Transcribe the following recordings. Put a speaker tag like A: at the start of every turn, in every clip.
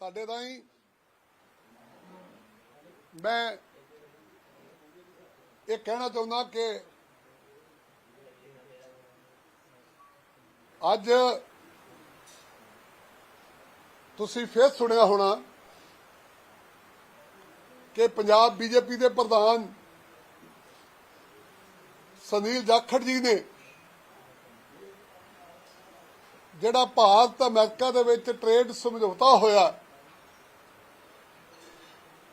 A: ਤੁਹਾਡੇ ਰਾਹੀਂ ਮੈਂ ਇਹ ਕਹਿਣਾ ਚਾਹੁੰਦਾ ਕਿ ਅੱਜ ਤੁਸੀਂ ਫੇਰ ਸੁਣਿਆ ਹੋਣਾ ਕਿ ਪੰਜਾਬ ਬੀਜੇਪੀ ਦੇ ਪ੍ਰਧਾਨ ਸੁਨੀਲ ਜਾਖੜ ਜੀ ਨੇ ਜਿਹੜਾ ਭਾਰਤ ਅਮਰੀਕਾ ਦੇ ਵਿੱਚ ਟ੍ਰੇਡ ਸਮਝੌਤਾ ਹੋਇਆ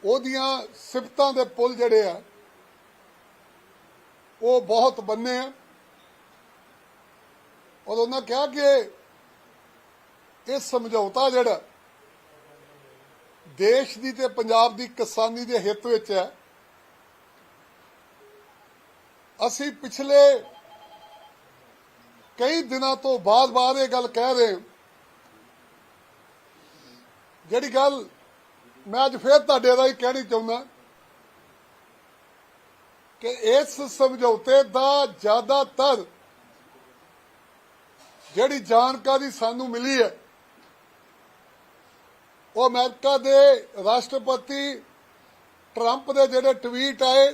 A: ਉਹਦੀਆਂ ਸਿਫਤਾਂ ਦੇ ਪੁੱਲ ਜਿਹੜੇ ਆ, ਉਹ ਬਹੁਤ ਬੰਨੇ ਆ। ਔਰ ਉਹਨਾਂ ਕਿਹਾ ਕਿ ਇਹ ਸਮਝੌਤਾ ਜਿਹੜਾ ਦੇਸ਼ ਦੀ ਤੇ ਪੰਜਾਬ ਦੀ ਕਿਸਾਨੀ ਦੇ ਹਿੱਤ ਵਿੱਚ ਹੈ। ਅਸੀਂ ਪਿਛਲੇ ਕਈ ਦਿਨਾਂ ਤੋਂ ਬਾਅਦ-ਬਾਅਦ ਇਹ ਗੱਲ ਕਹਿ ਰਹੇ ਜਿਹੜੀ ਗੱਲ ਮੈਂ ਅੱਜ ਫੇਰ ਤੁਹਾਡੇ ਰਾਹੀਂ ਕਹਿਣੀ ਚਾਹੁੰਦਾ ਕਿ ਇਸ ਸਮਝੌਤੇ ਦਾ ਜ਼ਿਆਦਾਤਰ ਜਿਹੜੀ ਜਾਣਕਾਰੀ ਸਾਨੂੰ ਮਿਲੀ ਹੈ, ਉਹ ਅਮਰੀਕਾ ਦੇ ਰਾਸ਼ਟਰਪਤੀ ਟਰੰਪ ਦੇ ਜਿਹੜੇ ਟਵੀਟ ਆਏ,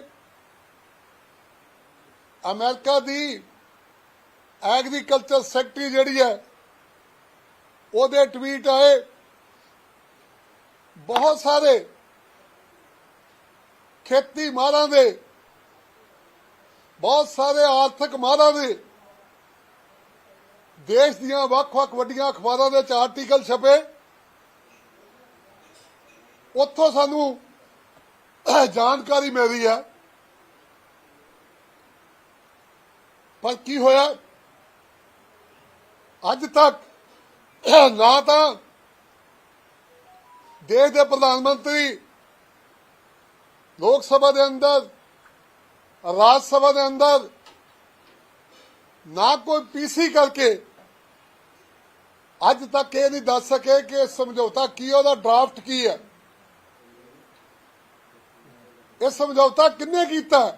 A: ਅਮਰੀਕਾ ਦੀ ਐਗਰੀਕਲਚਰ ਸੈਕਟਰੀ ਜਿਹੜੀ ਹੈ, ਉਹਦੇ ਟਵੀਟ ਆਏ ਬਹੁਤ ਸਾਰੇ ਖੇਤੀ ਮਾਹਰਾਂ ਦੇ, ਬਹੁਤ ਸਾਰੇ ਆਰਥਿਕ ਮਾਰਾਂ ਦੇ, ਦੇਸ਼ ਦੀਆਂ ਵੱਖ-ਵੱਖ ਵੱਡੀਆਂ ਅਖਬਾਰਾਂ ਦੇ ਚ ਆਰਟੀਕਲ ਛਪੇ। ਉੱਥੋਂ ਸਾਨੂੰ ਜਾਣਕਾਰੀ ਮਿਲੀ ਹੈ। ਪਰ ਕੀ ਹੋਇਆ? ਅੱਜ ਤੱਕ ਨਾ ਤਾਂ ਦੇਸ਼ ਦੇ ਪ੍ਰਧਾਨ ਮੰਤਰੀ, ਲੋਕ ਸਭਾ ਦੇ ਅੰਦਰ, ਰਾਜ ਸਭਾ ਦੇ ਅੰਦਰ, ਨਾ ਕੋਈ ਪੀਸੀ ਕਰਕੇ ਅੱਜ ਤੱਕ ਇਹ ਨਹੀਂ ਦੱਸ ਸਕੇ ਕਿ ਇਹ ਸਮਝੌਤਾ ਕੀ ਉਹਦਾ ਡਰਾਫਟ ਕੀ ਹੈ। ਇਹ ਸਮਝੌਤਾ ਕਿੰਨੇ ਕੀਤਾ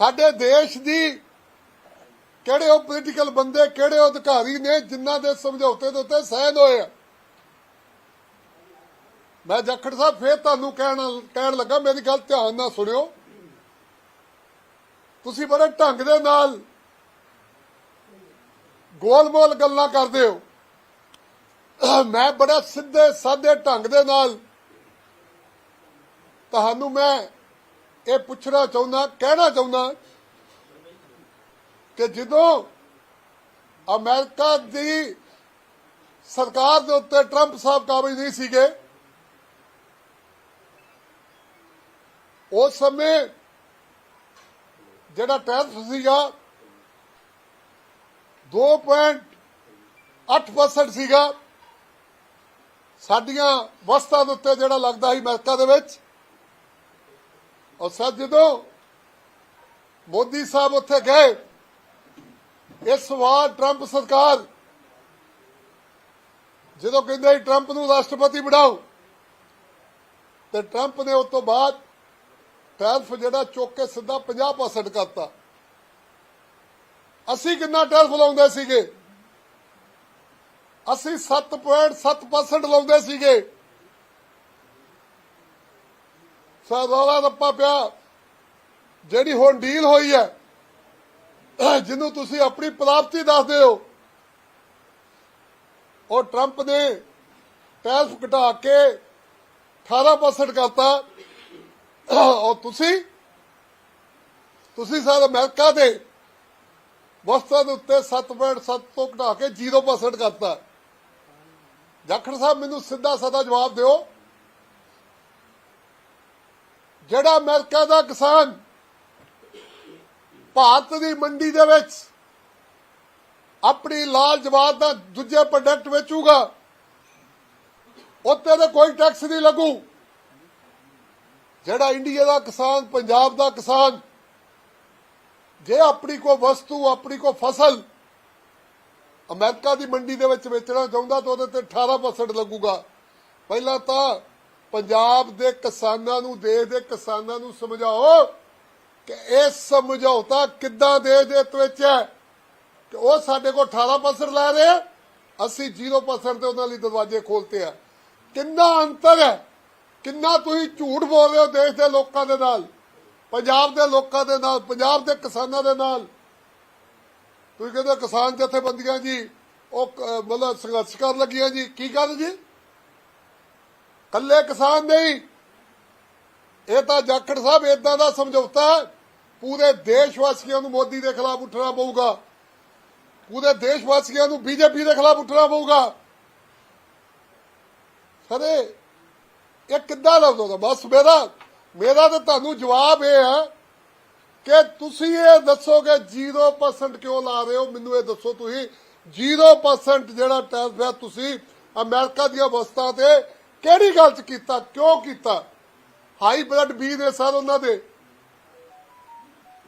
A: ਸਾਡੇ ਦੇਸ਼ ਦੀ ਕਿਹੜੇ ਉਹ ਪੋਲੀਟੀਕਲ ਬੰਦੇ, ਕਿਹੜੇ ਉਹ ਅਧਿਕਾਰੀ ਨੇ ਜਿਨ੍ਹਾਂ ਦੇ ਸਮਝੌਤੇ ਦੇ ਉੱਤੇ ਸਹਿਨ ਹੋਏ ਆ? ਮੈਂ ਜਖੜ ਸਾਹਿਬ ਫੇਰ ਤੁਹਾਨੂੰ ਕਹਿਣ ਕਹਿਣ ਲੱਗਾ, ਮੇਰੀ ਗੱਲ ਧਿਆਨ ਨਾਲ ਸੁਣਿਓ। ਤੁਸੀਂ ਬੜੇ ਢੰਗ ਦੇ ਨਾਲ ਗੋਲ-ਮੋਲ ਗੱਲਾਂ ਕਰਦੇ ਹੋ। ਮੈਂ ਬੜਾ ਸਿੱਧੇ, ਸਾਦੇ ਢੰਗ ਦੇ ਨਾਲ ਤੁਹਾਨੂੰ ਮੈਂ ਇਹ ਪੁੱਛਣਾ ਚਾਹੁੰਦਾ, ਕਹਿਣਾ ਚਾਹੁੰਦਾ ਕਿ ਜਦੋਂ ਅਮਰੀਕਾ ਦੀ ਸਰਕਾਰ ਦੇ ਉੱਤੇ ਟਰੰਪ ਸਾਹਿਬ ਕਾਬਜ ਨਹੀਂ ਸੀਗੇ ਉਸ ਸਮੇਂ ਜਿਹੜਾ ਟੈਰਫ ਸੀਗਾ 2.8% ਸੀਗਾ। ਸਾਡੀਆਂ ਵਸਤਾਂ ਦੇ ਉੱਤੇ ਜਿਹੜਾ ਲੱਗਦਾ ਸੀ ਅਮਰੀਕਾ ਦੇ ਵਿੱਚ। ਔਰ ਸਰ, ਜਦੋਂ ਮੋਦੀ ਸਾਹਿਬ ਉੱਥੇ ਗਏ, ਇਸ ਵਾਰ ਟਰੰਪ ਸਰਕਾਰ ਜਦੋਂ ਕਹਿੰਦੇ ਟਰੰਪ ਨੂੰ ਰਾਸ਼ਟਰਪਤੀ ਬਣਾਓ, ਤੇ ਟਰੰਪ ਨੇ ਉਸ ਤੋਂ ਬਾਅਦ ਟੈਰਫ ਜਿਹੜਾ ਚੁੱਕ ਕੇ ਸਿੱਧਾ 50% ਕਰਤਾ। ਅਸੀਂ ਕਿੰਨਾ ਟੈਰਫ ਲਾਉਂਦੇ ਸੀਗੇ? ਅਸੀਂ 7.7% ਲਾਉਂਦੇ ਸੀਗੇ। ਸਰ ਰੱਪਾ ਪਿਆ। ਜਿਹੜੀ ਹੁਣ ਡੀਲ ਹੋਈ ਹੈ, ਜਿਹਨੂੰ ਤੁਸੀਂ ਆਪਣੀ ਪ੍ਰਾਪਤੀ ਦੱਸਦੇ ਹੋ, ਉਹ ਟਰੰਪ ਨੇ ਟੈਰਫ ਘਟਾ ਕੇ 18% ਕਰਤਾ। ਔਰ ਤੁਸੀਂ? ਤੁਸੀਂ ਸਰ ਅਮਰੀਕਾ ਦੇ ਵਸਤਾਂ ਦੇ ਉੱਤੇ 7.7 ਤੋਂ ਘਟਾ ਕੇ 0% ਕਰਤਾ। ਜਾਖੜ ਸਾਹਿਬ, ਮੈਨੂੰ ਸਿੱਧਾ ਸਾਦਾ ਜਵਾਬ ਦਿਓ। ਜਿਹੜਾ ਅਮਰੀਕਾ ਦਾ ਕਿਸਾਨ ਭਾਰਤ ਦੀ ਮੰਡੀ ਦੇ ਵਿੱਚ ਆਪਣੀ ਲਾਲ ਜਵਾਬ ਦਾ ਦੂਜੇ ਪ੍ਰੋਡਕਟ ਵੇਚੂਗਾ, ਉੱਤੇ ਤੇ ਕੋਈ ਟੈਕਸ ਨਹੀਂ ਲੱਗੂ। ਜਿਹੜਾ ਇੰਡੀਆ ਦਾ ਕਿਸਾਨ, ਪੰਜਾਬ ਦਾ ਕਿਸਾਨ, ਜੇ ਆਪਣੀ ਕੋ ਵਸਤੂ, ਆਪਣੀ ਕੋ ਫਸਲ ਅਮਰੀਕਾ ਦੀ ਮੰਡੀ ਦੇ ਵਿੱਚ ਵੇਚਣਾ ਚਾਹੁੰਦਾ ਤਾਂ ਉਹਦੇ ਤੇ 18% ਲੱਗੂਗਾ। ਪਹਿਲਾਂ ਤਾਂ ਪੰਜਾਬ ਦੇ ਕਿਸਾਨਾਂ ਨੂੰ, ਦੇਸ਼ ਦੇ ਕਿਸਾਨਾਂ ਨੂੰ ਸਮਝਾਓ ਕਿ ਇਹ ਸਮਝੌਤਾ ਕਿੱਦਾਂ ਦੇਸ਼ ਦੇ ਵਿੱਚ ਹੈ ਕਿ ਉਹ ਸਾਡੇ ਕੋਲ 18% ਲੈ ਰਹੇ, ਅਸੀਂ 0% ਦੇ ਉਹਨਾਂ ਲਈ ਦਰਵਾਜ਼ੇ ਖੋਲਤੇ ਆ। ਕਿੰਨਾ ਅੰਤਰ ਹੈ? ਕਿੰਨਾ ਤੁਸੀਂ ਝੂਠ ਬੋਲ ਰਹੇ ਹੋ ਦੇਸ਼ ਦੇ ਲੋਕਾਂ ਦੇ ਨਾਲ, ਪੰਜਾਬ ਦੇ ਲੋਕਾਂ ਦੇ ਨਾਲ, ਪੰਜਾਬ ਦੇ ਕਿਸਾਨਾਂ ਦੇ ਨਾਲ? ਤੁਸੀਂ ਕਹਿੰਦੇ ਕਿਸਾਨ ਜਥੇਬੰਦੀਆਂ ਜੀ, ਉਹ ਮਤਲਬ ਸੰਘਰਸ਼ ਕਰਨ ਲੱਗੀਆਂ ਜੀ, ਕੀ ਕਰ ਜੀ? ਕੱਲੇ ਕਿਸਾਨ ਨਹੀਂ। ਇਹ ਤਾਂ ਜਾਖੜ ਸਾਹਿਬ ਇਦਾਂ ਦਾ ਸਮਝੌਤਾ ਪੂਰੇ ਦੇਸ਼ ਵਾਸੀਆਂ ਨੂੰ ਮੋਦੀ ਦੇ ਖਿਲਾਫ ਉੱਠਣਾ ਪਊਗਾ। ਪੂਰੇ ਦੇਸ਼ ਵਾਸੀਆਂ ਨੂੰ ਬੀਜੇਪੀ ਦੇ ਖਿਲਾਫ ਉੱਠਣਾ ਪਊਗਾ। ਸਰੇ ਇਹ ਕਿੱਦਾਂ ਲੱਗਦਾ ਬਸ ਮੇਰਾ ਮੇਰਾ ਤਾਂ ਤੁਹਾਨੂੰ ਜਵਾਬ ਇਹ ਹੈ ਕਿ ਤੁਸੀਂ ਇਹ ਦੱਸੋਗੇ 0% ਕਿਉਂ ਲਾ ਰਹੇ ਹੋ? ਮੈਨੂੰ ਇਹ ਦੱਸੋ ਤੁਸੀਂ। 0% ਜਿਹੜਾ ਟੈਕਸ ਹੈ, ਤੁਸੀਂ ਅਮਰੀਕਾ ਦੀਆਂ ਵਸਤਾਂ ਤੇ ਕਿਹੜੀ ਗੱਲ ਚ ਕੀਤਾ? ਕਿਉਂ ਕੀਤਾ? ਹਾਈ ਬਲੱਡ ਬੀ ਨੇ ਸਰ ਉਹਨਾਂ ਦੇ।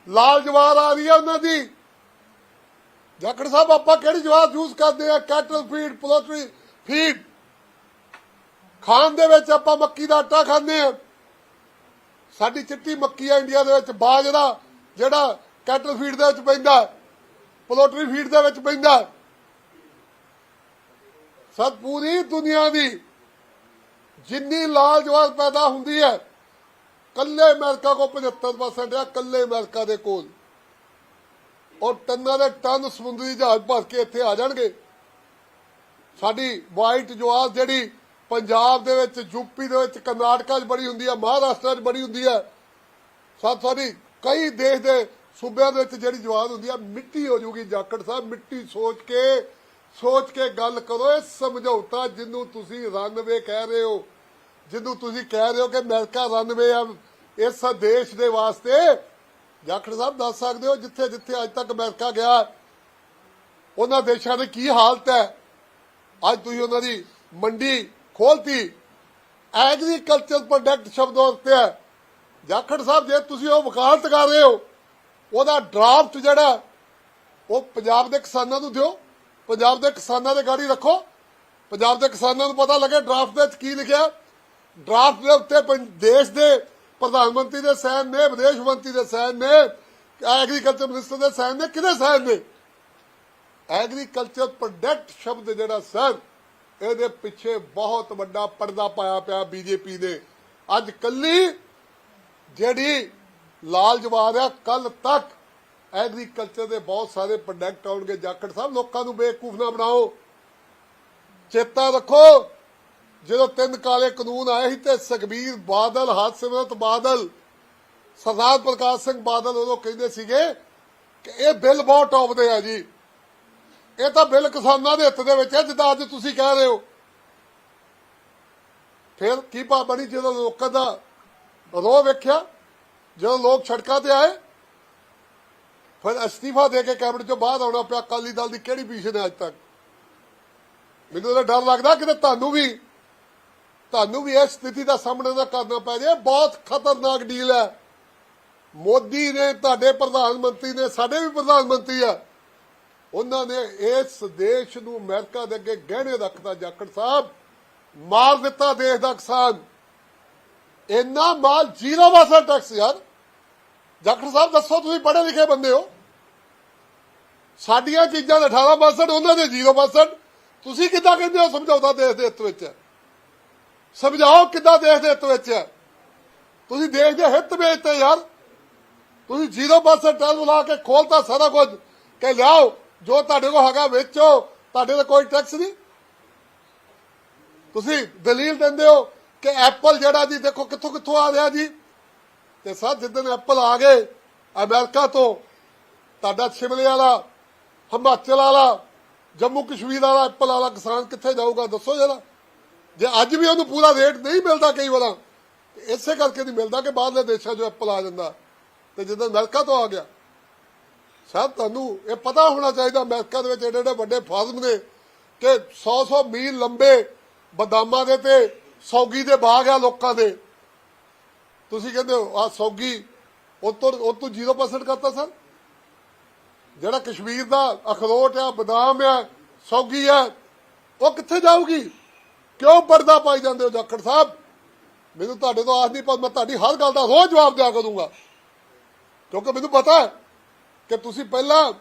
A: ਲਾਲ ਜਵਾਰ ਆ ਰਹੀ ਹੈ ਉਹਨਾਂ ਦੀ। ਜਾਖੜ ਸਾਹਿਬ, ਆਪਾਂ ਕਿਹੜੀ ਜਵਾਰ ਯੂਜ਼ ਕਰਦੇ ਆ? ਕੈਟਲ ਫੀਡ ਪੋਲਟਰੀ ਫੀਡ ਖਾਣ ਦੇ ਵਿੱਚ ਆਪਾਂ ਮੱਕੀ ਦਾ ਆਟਾ ਖਾਂਦੇ ਆ ਸਾਡੀ ਚਿੱਟੀ ਮੱਕੀ ਆ ਇੰਡੀਆ ਦੇ ਵਿੱਚ ਬਾਜਰਾ ਜਿਹੜਾ ਕੈਟਲ ਫੀਡ ਦੇ ਵਿੱਚ ਪੈਂਦਾ ਪੋਲਟਰੀ ਫੀਡ ਦੇ ਵਿੱਚ ਪੈਂਦਾ। ਸਭ ਪੂਰੀ ਦੁਨੀਆ ਦੀ ਜਿੰਨੀ ਲਾਲ ਜਵਾਰ ਪੈਦਾ ਹੁੰਦੀ ਹੈ, ਕੱਲੇ ਅਮਰੀਕਾ ਕੋ 75% ਹੈ ਕੱਲੇ ਅਮਰੀਕਾ ਦੇ ਕੋਲ। ਔਰ ਟੰਨਾਂ ਦੇ ਟਨ ਸਮੁੰਦਰੀ ਜਹਾਜ਼ ਭਰ ਕੇ ਇੱਥੇ ਆ ਜਾਣਗੇ। ਸਾਡੀ ਵਾਈਟ ਜਵਾਰ ਜਿਹੜੀ ਪੰਜਾਬ ਦੇ ਵਿੱਚ ਯੂਪੀ ਦੇ ਵਿੱਚ, ਕਰਨਾਟਕਾ 'ਚ ਬੜੀ ਹੁੰਦੀ ਹੈ, ਮਹਾਰਾਸ਼ਟਰ 'ਚ ਬੜੀ ਹੁੰਦੀ ਹੈ। ਸਾਥ ਸਾਡੀ ਕਈ ਦੇਸ਼ ਦੇ ਸੂਬਿਆਂ ਦੇ ਵਿੱਚ ਜਿਹੜੀ ਜਵਾਨ ਹੁੰਦੀ ਆ ਮਿੱਟੀ ਹੋ ਜੂਗੀ ਜਾਕੜ ਸਾਹਿਬ, ਮਿੱਟੀ ਸੋਚ ਕੇ ਸੋਚ ਕੇ ਗੱਲ ਕਰੋ, ਇਹ ਸਮਝੌਤਾ ਜਿਹਨੂੰ ਤੁਸੀਂ ਰਨਵੇ ਕਹਿ ਰਹੇ ਹੋ। ਜਿਹਨੂੰ ਤੁਸੀਂ ਕਹਿ ਰਹੇ ਹੋ ਕਿ ਅਮਰੀਕਾ ਰਨਵੇ ਆ, ਇਸ ਦੇਸ਼ ਦੇ ਵਾਸਤੇ, ਜਾਖੜ ਸਾਹਿਬ ਦੱਸ ਸਕਦੇ ਹੋ, ਜਿੱਥੇ ਜਿੱਥੇ ਅੱਜ ਤੱਕ ਅਮਰੀਕਾ ਗਿਆ, ਉਹਨਾਂ ਦੇਸ਼ਾਂ ਦੀ ਕੀ ਹਾਲਤ ਹੈ? ਅੱਜ ਤੁਸੀਂ ਉਹਨਾਂ ਦੀ ਮੰਡੀ ਖੋਲਤੀ। ਐਗਰੀਕਲਚਰ ਪ੍ਰੋਡਕਟ ਸ਼ਬਦ ਉੱਤੇ ਹੈ। ਜਾਖੜ ਸਾਹਿਬ, ਜੇ ਤੁਸੀਂ ਉਹ ਵਕਾਲਤ ਕਰ ਰਹੇ ਹੋ, ਉਹਦਾ ਡਰਾਫਟ ਜਿਹੜਾ, ਉਹ ਪੰਜਾਬ ਦੇ ਕਿਸਾਨਾਂ ਨੂੰ ਦਿਓ। ਪੰਜਾਬ ਦੇ ਕਿਸਾਨਾਂ ਦੇ ਗਾੜੀ ਰੱਖੋ। ਪੰਜਾਬ ਦੇ ਕਿਸਾਨਾਂ ਨੂੰ ਪਤਾ ਲੱਗੇ ਡਰਾਫਟ ਦੇ ਵਿੱਚ ਕੀ ਲਿਖਿਆ। ਡਰਾਫਟ ਦੇ ਉੱਤੇ ਦੇਸ਼ ਦੇ ਪ੍ਰਧਾਨ ਮੰਤਰੀ ਦੇ ਸਾਈਨ ਨੇ, ਵਿਦੇਸ਼ ਮੰਤਰੀ ਦੇ ਸਾਈਨ ਨੇ ਐਗਰੀਕਲਚਰ ਮਿਨਿਸਟਰ ਦੇ ਸਾਈਨ ਨੇ, ਕਿਹਦੇ ਸਾਈਨ ਨੇ? ਐਗਰੀਕਲਚਰ ਪ੍ਰੋਡਕਟ ਸ਼ਬਦ ਜਿਹੜਾ ਸਰ ਇਹਦੇ ਪਿੱਛੇ ਬਹੁਤ ਵੱਡਾ ਪਰਦਾ ਪਾਇਆ ਪਿਆ ਬੀਜੇਪੀ ਨੇ। ਅੱਜ ਕੱਲੀ ਜਿਹੜੀ ਲਾਲ ਜਵਾਰ ਆ ਕੱਲ ਤੱਕ ਐਗਰੀਕਲਚਰ ਦੇ ਬਹੁਤ ਸਾਰੇ ਪ੍ਰੋਡਕਟ ਆਉਣਗੇ। ਜਾਖੜ ਸਾਹਿਬ, ਲੋਕਾਂ ਨੂੰ ਬੇਵਕੂਫ ਨਾ ਬਣਾਓ। ਚੇਤਾ ਰੱਖੋ, ਜਦੋਂ ਤਿੰਨ ਕਾਲੇ ਕਾਨੂੰਨ ਆਏ ਸੀ ਤੇ ਸੁਖਬੀਰ ਬਾਦਲ ਹਰਸਿਮਰਤ ਬਾਦਲ, ਸਰਦਾਰ ਪ੍ਰਕਾਸ਼ ਸਿੰਘ ਬਾਦਲ ਉਦੋਂ ਕਹਿੰਦੇ ਸੀਗੇ ਕਿ ਇਹ ਬਿੱਲ ਬਹੁਤ ਟੌਪ ਦੇ ਆ ਜੀ। ਇਹ ਤਾਂ ਬਿੱਲ ਕਿਸਾਨਾਂ ਦੇ ਹਿੱਤ ਦੇ ਵਿੱਚ ਹੈ, ਜਿੱਦਾਂ ਅੱਜ ਤੁਸੀਂ ਕਹਿ ਰਹੇ ਹੋ। ਫਿਰ ਕੀ ਪਾ ਬਣੀ ਜਦੋਂ ਲੋਕਾਂ ਦਾ ਰੋਹ ਵੇਖਿਆ, ਜਦੋਂ ਲੋਕ ਸੜਕਾਂ ਤੇ ਆਏ, ਫਿਰ ਅਸਤੀਫਾ ਦੇ ਕੇ ਕੈਬਨਿਟ ਚੋਂ ਬਾਹਰ ਆਉਣਾ ਪਿਆ, ਅਕਾਲੀ ਦਲ ਦੀ ਕਿਹੜੀ ਪੋਜੀਸ਼ਨ ਹੈ ਅੱਜ ਤੱਕ? ਮੈਨੂੰ ਤਾਂ ਡਰ ਲੱਗਦਾ ਕਿ ਤੁਹਾਨੂੰ ਵੀ ਤੁਹਾਨੂੰ ਵੀ ਇਸ ਸਥਿਤੀ ਦਾ ਸਾਹਮਣਾ ਨਾ ਕਰਨਾ ਪੈ ਜਾਏ। ਬਹੁਤ ਖਤਰਨਾਕ ਡੀਲ ਹੈ। ਮੋਦੀ ਨੇ, ਤੁਹਾਡੇ ਪ੍ਰਧਾਨ ਮੰਤਰੀ ਨੇ, ਸਾਡੇ ਵੀ ਪ੍ਰਧਾਨ ਮੰਤਰੀ ਆ। ਉਹਨਾਂ ਨੇ ਇਸ ਦੇਸ਼ ਨੂੰ ਅਮਰੀਕਾ ਦੇ ਅੱਗੇ ਗਹਿਣੇ ਰੱਖਦਾ ਜਾਖੜ ਸਾਹਿਬ, ਮਾਰ ਦਿੱਤਾ ਦੇਸ਼ ਦਾ ਕਿਸਾਨ। ਇੰਨਾ ਮਾਲ ਜ਼ੀਰੋ ਵਾਸਾ ਟੈਕਸ ਯਾਰ। ਜਾਖੜ ਸਾਹਿਬ, ਦੱਸੋ ਤੁਸੀਂ ਪੜ੍ਹੇ ਲਿਖੇ ਬੰਦੇ ਹੋ? ਸਾਡੀਆਂ ਚੀਜ਼ਾਂ ਦਾ 18% ਉਹਨਾਂ ਦੇ 0% ਤੁਸੀਂ ਕਿੱਦਾਂ ਕਹਿੰਦੇ ਹੋ ਸਮਝੌਤਾ ਦੇਸ਼ ਦੇ ਹਿੱਤ ਵਿੱਚ ਹੈ? ਸਮਝਾਓ ਕਿੱਦਾਂ ਦੇਸ਼ ਦੇ ਹਿੱਤ ਵਿੱਚ ਹੈ? ਤੁਸੀਂ ਦੇਸ਼ ਦੇ ਹਿੱਤ ਵਿੱਚ ਯਾਰ। ਤੁਸੀਂ 0% ਟੈਕਸ ਲਾ ਕੇ ਖੋਲਤਾ ਸਾਰਾ ਕੁਝ। ਕਿ ਲਿਆਓ ਜੋ ਤੁਹਾਡੇ ਕੋਲ ਹੈਗਾ ਵੇਚੋ, ਤੁਹਾਡੇ ਤੇ ਕੋਈ ਟੈਕਸ ਨਹੀਂ। ਤੁਸੀਂ ਦਲੀਲ ਦਿੰਦੇ ਹੋ ਕਿ ਐਪਲ ਜਿਹੜਾ ਜੀ, ਦੇਖੋ ਕਿੱਥੋਂ ਕਿੱਥੋਂ ਆ ਰਿਹਾ ਜੀ। ਤੇ ਸਰ ਜਿੱਦਣ ਐਪਲ ਆ ਗਏ ਅਮਰੀਕਾ ਤੋਂ, ਤੁਹਾਡਾ ਸ਼ਿਮਲੇ ਵਾਲਾ, ਹਿਮਾਚਲ ਵਾਲਾ, ਜੰਮੂ ਕਸ਼ਮੀਰ ਵਾਲਾ ਐਪਲ ਵਾਲਾ ਕਿਸਾਨ ਕਿੱਥੇ ਜਾਊਗਾ, ਦੱਸੋ ਜਰਾ। ਜੇ ਅੱਜ ਵੀ ਉਹਨੂੰ ਪੂਰਾ ਰੇਟ ਨਹੀਂ ਮਿਲਦਾ ਕਈ ਵਾਰਾਂ ਇਸੇ ਕਰਕੇ ਨਹੀਂ ਮਿਲਦਾ ਕਿ ਬਾਹਰਲੇ ਦੇਸ਼ਾਂ 'ਚੋਂ ਐਪਲ ਆ ਜਾਂਦਾ। ਤੇ ਜਦੋਂ ਅਮਰੀਕਾ ਤੋਂ ਆ ਗਿਆ ਸਰ, ਤੁਹਾਨੂੰ ਇਹ ਪਤਾ ਹੋਣਾ ਚਾਹੀਦਾ ਅਮਰੀਕਾ ਦੇ ਵਿੱਚ ਏਡੇ ਏਡੇ ਵੱਡੇ ਫਾਰਮ ਨੇ ਕਿ 100-100 ਮੀਲ ਲੰਬੇ ਬਦਾਮਾਂ ਦੇ ਤੇ ਸੌਗੀ ਦੇ ਬਾਗ ਆ ਲੋਕਾਂ ਦੇ। ਤੁਸੀਂ ਕਹਿੰਦੇ ਹੋ ਆ ਸੌਗੀ ਉਹ ਤੋਂ ਉਹ ਤੋਂ 0% ਕਰਤਾ ਸਰ? ਜਿਹੜਾ ਕਸ਼ਮੀਰ ਦਾ ਅਖਰੋਟ ਆ, ਬਦਾਮ ਆ, ਸੌਗੀ ਆ, ਉਹ ਕਿੱਥੇ ਜਾਊਗੀ? ਕਿਉਂ ਪਰਦਾ ਪਾਈ ਜਾਂਦੇ ਹੋ ਜਾਖੜ ਸਾਹਿਬ? ਮੈਨੂੰ ਤੁਹਾਡੇ ਤੋਂ ਆਸ ਨਹੀਂ, ਪਰ ਮੈਂ ਤੁਹਾਡੀ ਹਰ ਗੱਲ ਦਾ ਰੋਜ਼ ਜਵਾਬ ਦਿਆ ਕਰੂੰਗਾ। ਕਿਉਂਕਿ ਮੈਨੂੰ ਪਤਾ ਹੈ ਕਿ ਤੁਸੀਂ ਪਹਿਲਾਂ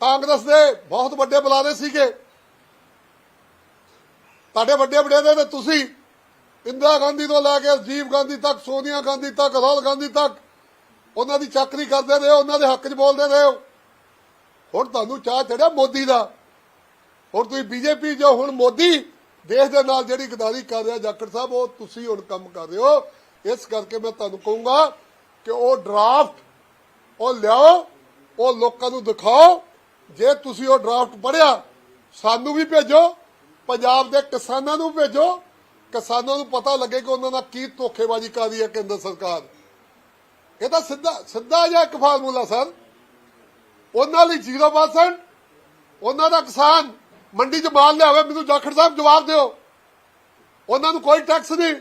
A: ਕਾਂਗਰਸ ਦੇ ਬਹੁਤ ਵੱਡੇ ਬੁਲਾਰੇ ਸੀਗੇ। ਤੁਹਾਡੇ ਵੱਡੇ ਵੱਡੇ ਦੇ ਤੁਸੀਂ ਇੰਦਰਾ ਗਾਂਧੀ ਤੋਂ ਲੈ ਕੇ ਰਾਜੀਵ ਗਾਂਧੀ ਤੱਕ, ਸੋਨੀਆ ਗਾਂਧੀ ਤੱਕ, ਰਾਹੁਲ ਗਾਂਧੀ ਤੱਕ, ਉਹਨਾਂ ਦੀ ਚੱਕਰੀ ਕਰਦੇ ਰਹੇ ਹੋ, ਉਹਨਾਂ ਦੇ ਹੱਕ 'ਚ ਬੋਲਦੇ ਰਹੇ ਹੋ। ਹੁਣ ਤੁਹਾਨੂੰ ਚਾਹ ਚੜਿਆ ਮੋਦੀ ਦਾ। ਹੁਣ ਤੁਸੀਂ ਬੀਜੇਪੀ ਜੋ ਹੁਣ ਮੋਦੀ ਦੇਸ਼ ਦੇ ਨਾਲ ਜਿਹੜੀ ਗਦਾਰੀ ਕਰ ਰਿਹਾ, ਜਾਖੜ ਸਾਹਿਬ, ਉਹ ਤੁਸੀਂ ਹੁਣ ਕੰਮ ਕਰ ਰਹੇ ਹੋ। ਇਸ ਕਰਕੇ ਮੈਂ ਤੁਹਾਨੂੰ ਕਹੂੰਗਾ ਕਿ ਉਹ ਡਰਾਫਟ ਉਹ ਲਿਆਓ, ਉਹ ਲੋਕਾਂ ਨੂੰ ਦਿਖਾਓ। ਜੇ ਤੁਸੀਂ ਉਹ ਡਰਾਫਟ ਪੜਿਆ ਸਾਨੂੰ ਵੀ ਭੇਜੋ, ਪੰਜਾਬ ਦੇ ਕਿਸਾਨਾਂ ਨੂੰ ਭੇਜੋ। ਕਿਸਾਨਾਂ ਨੂੰ ਪਤਾ ਲੱਗੇ ਕਿ ਉਹਨਾਂ ਨਾਲ ਕੀ ਧੋਖੇਬਾਜ਼ੀ ਕਰ ਰਹੀ ਹੈ ਕੇਂਦਰ ਸਰਕਾਰ। ਇਹ ਤਾਂ ਸਿੱਧਾ ਸਿੱਧਾ ਜਿਹਾ ਇੱਕ ਫਾਰਮੂਲਾ, ਸਰ। ਉਹਨਾਂ ਲਈ 0% ਉਹਨਾਂ ਦਾ ਕਿਸਾਨ ਮੰਡੀ 'ਚ ਮਾਲ ਲਿਆਵੇ, ਮੈਨੂੰ ਜਾਖੜ ਸਾਹਿਬ ਜਵਾਬ ਦਿਓ। ਉਹਨਾਂ ਨੂੰ ਕੋਈ ਟੈਕਸ ਨਹੀਂ।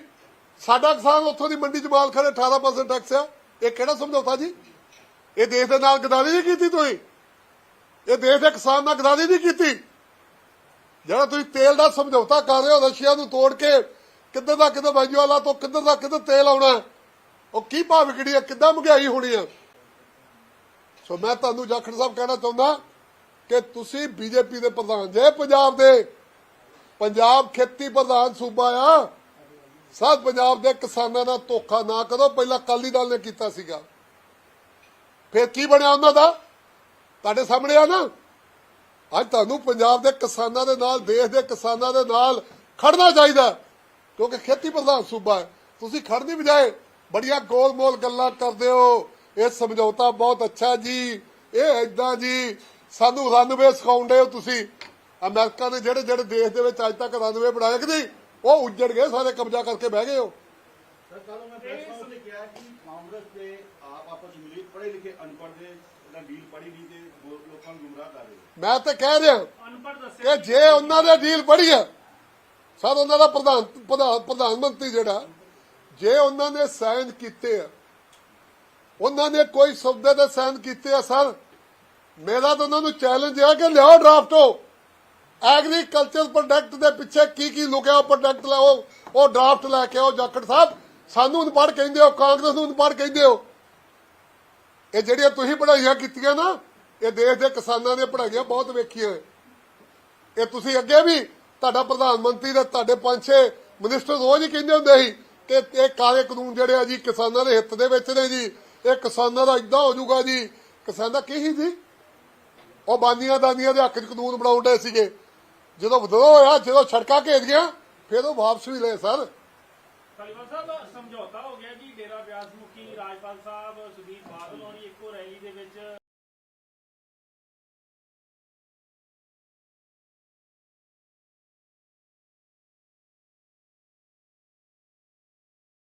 A: ਸਾਡਾ ਕਿਸਾਨ ਉੱਥੋਂ ਦੀ ਮੰਡੀ 'ਚ ਮਾਲ ਖੜੇ 18% ਟੈਕਸ ਆ। ਇਹ ਕਿਹੜਾ ਸਮਝੌਤਾ ਜੀ? ਇਹ ਦੇਸ਼ ਦੇ ਨਾਲ ਗਦਾਰੀ ਨਹੀਂ ਕੀਤੀ ਤੁਸੀਂ। ਇਹ ਦੇਸ਼ ਦੇ ਕਿਸਾਨ ਨਾਲ ਗਦਾਰੀ ਨਹੀਂ ਕੀਤੀ। ਜਿਹੜਾ ਤੁਸੀਂ ਤੇਲ ਦਾ ਸਮਝੌਤਾ ਕਰ ਰਹੇ ਹੋ ਰਸ਼ੀਆ ਨੂੰ ਤੋੜ ਕੇ, ਕਿੱਧਰ ਦਾ ਕਿੱਧਰ ਵੈਂਜੂਆਲਾ ਤੋਂ ਕਿੱਧਰ ਦਾ ਕਿੱਧਰ ਤੇਲ ਆਉਣਾ ਉਹ ਕੀ ਭਾਅ ਵਿਗੜੀ ਹੈ, ਕਿੱਦਾਂ ਮਹਿੰਗਾਈ ਹੋਣੀ ਹੈ? ਸੋ ਮੈਂ ਤੁਹਾਨੂੰ ਜਾਖੜ ਸਾਹਿਬ ਕਹਿਣਾ ਚਾਹੁੰਦਾ ਕਿ ਤੁਸੀਂ ਬੀਜੇਪੀ ਦੇ ਪ੍ਰਧਾਨ, ਜੇ ਪੰਜਾਬ ਦੇ ਪੰਜਾਬ ਖੇਤੀ ਪ੍ਰਧਾਨ ਸੂਬਾ ਆ ਸਭ ਪੰਜਾਬ ਦੇ ਕਿਸਾਨਾਂ ਨਾਲ ਧੋਖਾ ਨਾ ਕਰੋ। ਪਹਿਲਾਂ ਅਕਾਲੀ ਦਲ ਨੇ ਕੀਤਾ ਸੀਗਾ। ਫਿਰ ਕੀ ਬਣਿਆ ਉਹਨਾਂ ਦਾ? ਤੁਹਾਡੇ ਸਾਹਮਣੇ ਆ ਨਾ? ਅੱਜ ਤੁਹਾਨੂੰ ਪੰਜਾਬ ਦੇ ਕਿਸਾਨਾਂ ਦੇ ਨਾਲ, ਦੇਸ਼ ਦੇ ਕਿਸਾਨਾਂ ਦੇ ਨਾਲ ਖੜਨਾ ਚਾਹੀਦਾ ਕਿਉਂਕਿ ਖੇਤੀ ਪ੍ਰਧਾਨ ਸੂਬਾ ਹੈ। ਤੁਸੀਂ ਖੜਨ ਦੀ ਬਜਾਏ ਬੜੀਆਂ ਗੋਲ-ਮੋਲ ਗੱਲਾਂ ਕਰਦੇ ਹੋ। ਇਹ ਸਮਝੌਤਾ ਬਹੁਤ ਅੱਛਾ ਜੀ। ਇਹ ਐਦਾਂ ਜੀ, ਸਾਨੂੰ ਰਨਵੇ ਸਿਖਾਉਂਦੇ ਹੋ ਤੁਸੀਂ। ਅਮਰੀਕਾ ਦੇ ਜਿਹੜੇ ਜਿਹੜੇ ਦੇਸ਼ ਦੇ ਵਿੱਚ ਅੱਜ ਤੱਕ ਰਨਵੇ ਬਣਾਏ ਕਿ ਨਹੀਂ, ਉਹ ਉੱਜੜ ਗਏ, ਸਾਰੇ ਕਬਜ਼ਾ ਕਰਕੇ ਬਹਿ ਗਏ ਹੋ।
B: ਕਾਂਗਰਸ ਤੇ ਆਪ ਆਪਸ ਵਿੱਚ ਮਿਲੀ ਪੜ੍ਹੇ ਲਿਖੇ ਅਨਪੜ੍ਹ ਦੇ ਜਿਹੜਾ ਡੀਲ ਪੜੀ ਨਹੀਂ ਤੇ ਲੋਕਾਂ ਨੂੰ ਗੁੰਮਰਾਹ ਕਰ ਰਹੇ
A: ਮੈਂ ਤੇ ਕਹਿ ਰਿਹਾ
C: ਅਨਪੜ੍ਹ ਦੱਸਿਆ
A: ਕਿ ਜੇ ਉਹਨਾਂ ਦੇ ਡੀਲ ਪੜੀ ਹੈ ਸਰ ਉਹਨਾਂ ਦਾ ਪ੍ਰਧਾਨ ਪ੍ਰਧਾਨ ਪ੍ਰਧਾਨ ਮੰਤਰੀ ਜਿਹੜਾ ਜੇ ਉਹਨਾਂ ਨੇ ਸਾਈਨ ਕੀਤੇ ਆ ਉਹਨਾਂ ਨੇ ਕੋਈ ਸੌਦੇ ਦੇ ਸਾਈਨ ਕੀਤੇ ਆ ਸਰ ਮੇਰਾ ਤਾਂ ਉਹਨਾਂ ਨੂੰ ਚੈਲੰਜ ਹੈ ਕਿ ਲਿਆਓ ਡਰਾਫਟੋ ਐਗਰੀਕਲਚਰ ਪ੍ਰੋਡਕਟ ਦੇ ਪਿੱਛੇ ਕੀ ਕੀ ਲੁਕਿਆ ਪ੍ਰੋਡਕਟ ਲਾਓ ਉਹ ਡਰਾਫਟ ਲੈ ਕੇ ਆਓ ਜਾਖੜ ਸਾਹਿਬ। ਸਾਨੂੰ ਅਨਪੜ੍ਹ ਕਹਿੰਦੇ ਹੋ, ਕਾਂਗਰਸ ਨੂੰ ਅਨਪੜ੍ਹ ਕਹਿੰਦੇ ਹੋ। ਇਹ ਜਿਹੜੀਆਂ ਤੁਸੀਂ ਪੜ੍ਹਾਈਆਂ ਕੀਤੀਆਂ ਨਾ, ਇਹ ਦੇਸ਼ ਦੇ ਕਿਸਾਨਾਂ ਦੀਆਂ ਪੜ੍ਹਾਈਆਂ ਬਹੁਤ ਵੇਖੀਆਂ ਇਹ ਤੁਸੀਂ ਅੱਗੇ ਵੀ ਤੁਹਾਡਾ ਪ੍ਰਧਾਨ ਮੰਤਰੀ ਤੇ ਤੁਹਾਡੇ ਪੰਜ ਛੇ ਮਿਨਿਸਟਰ ਰੋਜ਼ ਹੀ ਕਹਿੰਦੇ ਹੁੰਦੇ ਸੀ ਕਿ ਇਹ ਕਾਲੇ ਕਾਨੂੰਨ ਜਿਹੜੇ ਆ ਜੀ, ਕਿਸਾਨਾਂ ਦੇ ਹਿੱਤ ਦੇ ਵਿੱਚ ਨੇ ਜੀ, ਇਹ ਕਿਸਾਨਾਂ ਦਾ ਇਦਾਂ ਹੋ ਜਾਊਗਾ ਜੀ। ਕਿਸਾਨ ਦਾ ਕੀ ਸੀ ਜੀ? ਉਹ ਬਾਨੀਆਂ ਦਾਨੀਆਂ ਦੇ ਹੱਕ 'ਚ ਕਾਨੂੰਨ ਬਣਾਉਂਦੇ ਸੀਗੇ। ਜਦੋਂ ਵਿਦਰੋਹ ਹੋਇਆ, ਜਦੋਂ ਸੜਕਾਂ ਘੇਰ ਗਿਆ ਫਿਰ ਉਹ ਵਾਪਸ ਵੀ ਲਏ ਸਰ।
C: ਧਾਲੀਵਾਲ ਸਾਹਿਬ, ਸਮਝੌਤਾ ਹੋ ਗਿਆ ਜੀ, ਡੇਰਾ ਬਿਆਸ ਮੁਖੀ ਰਾਜਪਾਲ ਸਾਹਿਬ, ਸੁਦੀਪ ਬਾਦਲ ਹੋਣੀ ਇੱਕੋ ਰੈਲੀ ਦੇ ਵਿੱਚ